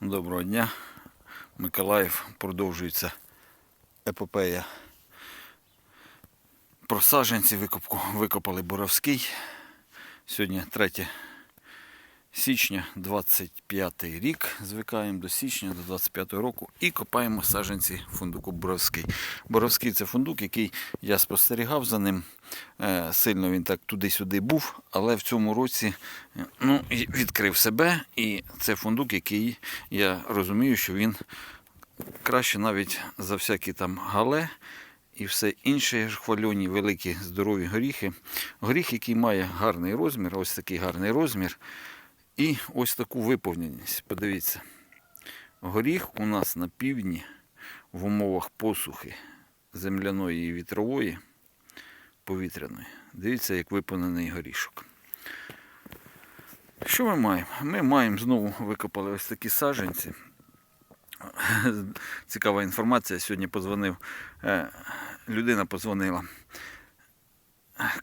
Доброго дня. Миколаїв продовжується епопея про саженці. викопку. Викопали Боровський. Сьогодні 3 січня, 25 рік. Звикаємо до січня, до 25 року і копаємо саджанці фундуку Боровський. Боровський це фундук, який я спостерігав за ним. Е, Сильно він так туди-сюди був, але в цьому році е, ну, відкрив себе. І це фундук, який я розумію, що він краще навіть за всякі там гале і все інше хвальоні, великі здорові горіхи. Горіх, який має гарний розмір, ось такий гарний розмір. І ось таку виповненість. Подивіться. Горіх у нас на півдні в умовах посухи земляної і вітрової, повітряної. Дивіться, як виповнений горішок. Що ми маємо? Ми маємо знову викопали ось такі саджанці. Цікава інформація. Сьогодні позвонив, е, людина позвонила.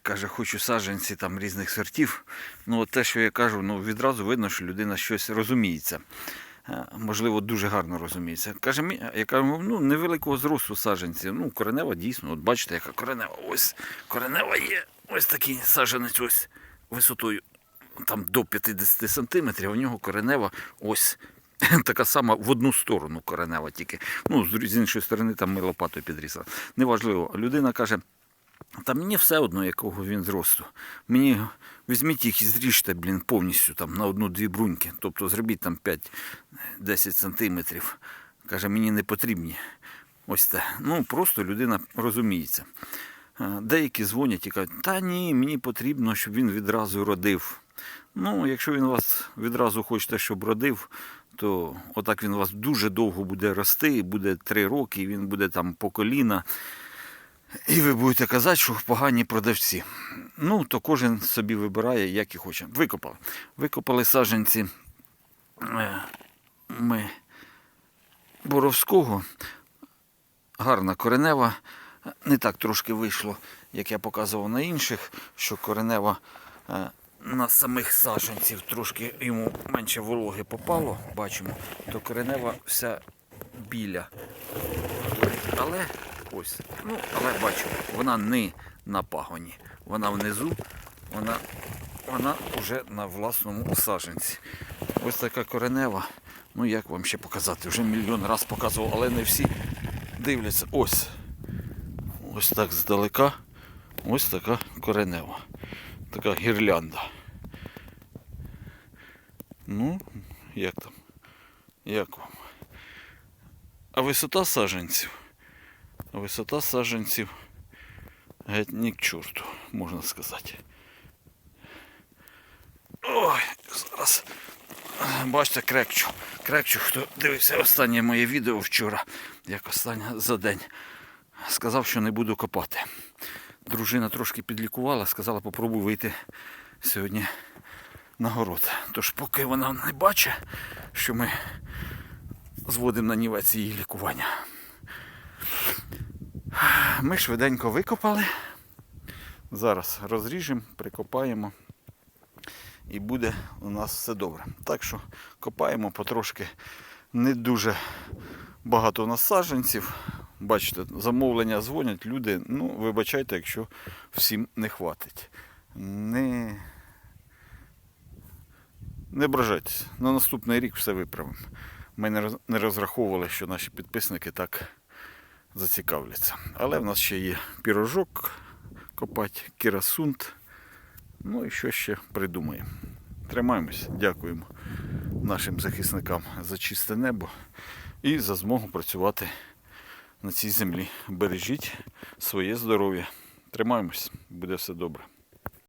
Каже, хочу саджанці там різних сортів. Ну, от те, що я кажу, ну відразу видно, що людина щось розуміється. Е, Можливо, дуже гарно розуміється. Каже, я кажу, ну невеликого зросту саджанці. Ну, коренева дійсно, от бачите, яка коренева. Ось коренева є. Ось такий саджанець ось висотою там до 50 сантиметрів, в нього коренева ось така сама в одну сторону коренева тільки. Ну, з іншої сторони там ми лопатою підрізали. Неважливо. Людина каже, та мені все одно, якого він зросту. Мені візьміть їх і зріжте, блін, повністю там на одну-дві бруньки. Тобто зробіть там 5-10 сантиметрів. Каже, мені не потрібні. Ось те. Ну, просто людина розуміється. Е, Деякі дзвонять і кажуть, та ні, мені потрібно, щоб він відразу родив. Ну, якщо він вас відразу хочете, щоб родив, то отак він вас дуже довго буде рости, буде три роки, він буде там по коліна. І ви будете казати, що погані продавці. Ну, то кожен собі вибирає, як і хоче. Викопали. Викопали саджанці е, ми Боровського. Гарна коренева. Не так трошки вийшло, як я показував на інших, що коренева е, на самих саджанців трошки йому менше вологи попало, бачимо, то коренева вся біля. Але ось, ну, але бачимо, вона не на пагоні. Вона внизу, вона, вона вже на власному саджанці. Ось така коренева. Ну як вам ще показати? Вже мільйон раз показував, але не всі дивляться. Ось. Ось так здалека. Ось така коренева. Така гірлянда. Ну, як там? Як вам? А висота саджанців? Висота саджанців геть ні к чорту, можна сказати. Ой, зараз. Бачите, крекчу. Крекчу, хто дивився останнє моє відео вчора, як останнє за день. Сказав, що не буду копати. Дружина трошки підлікувала, сказала, попробуй вийти сьогодні на город. Тож поки вона не бачить, що ми зводимо на нівець її лікування. Ми швиденько викопали. Зараз розріжемо, прикопаємо і буде у нас все добре. Так що копаємо потрошки. Не дуже багато у. Бачите, замовлення дзвонять люди. Ну, вибачайте, якщо всім не хватить. Не, не ображайтесь. На наступний рік все виправимо. Ми не розраховували, що наші підписники так зацікавляться. Але в нас ще є пірожок копати, кірасунт. Ну і що ще придумаємо. Тримаємось, дякуємо нашим захисникам за чисте небо і за змогу працювати на цій землі. Бережіть своє здоров'я. Тримаємось, буде все добре.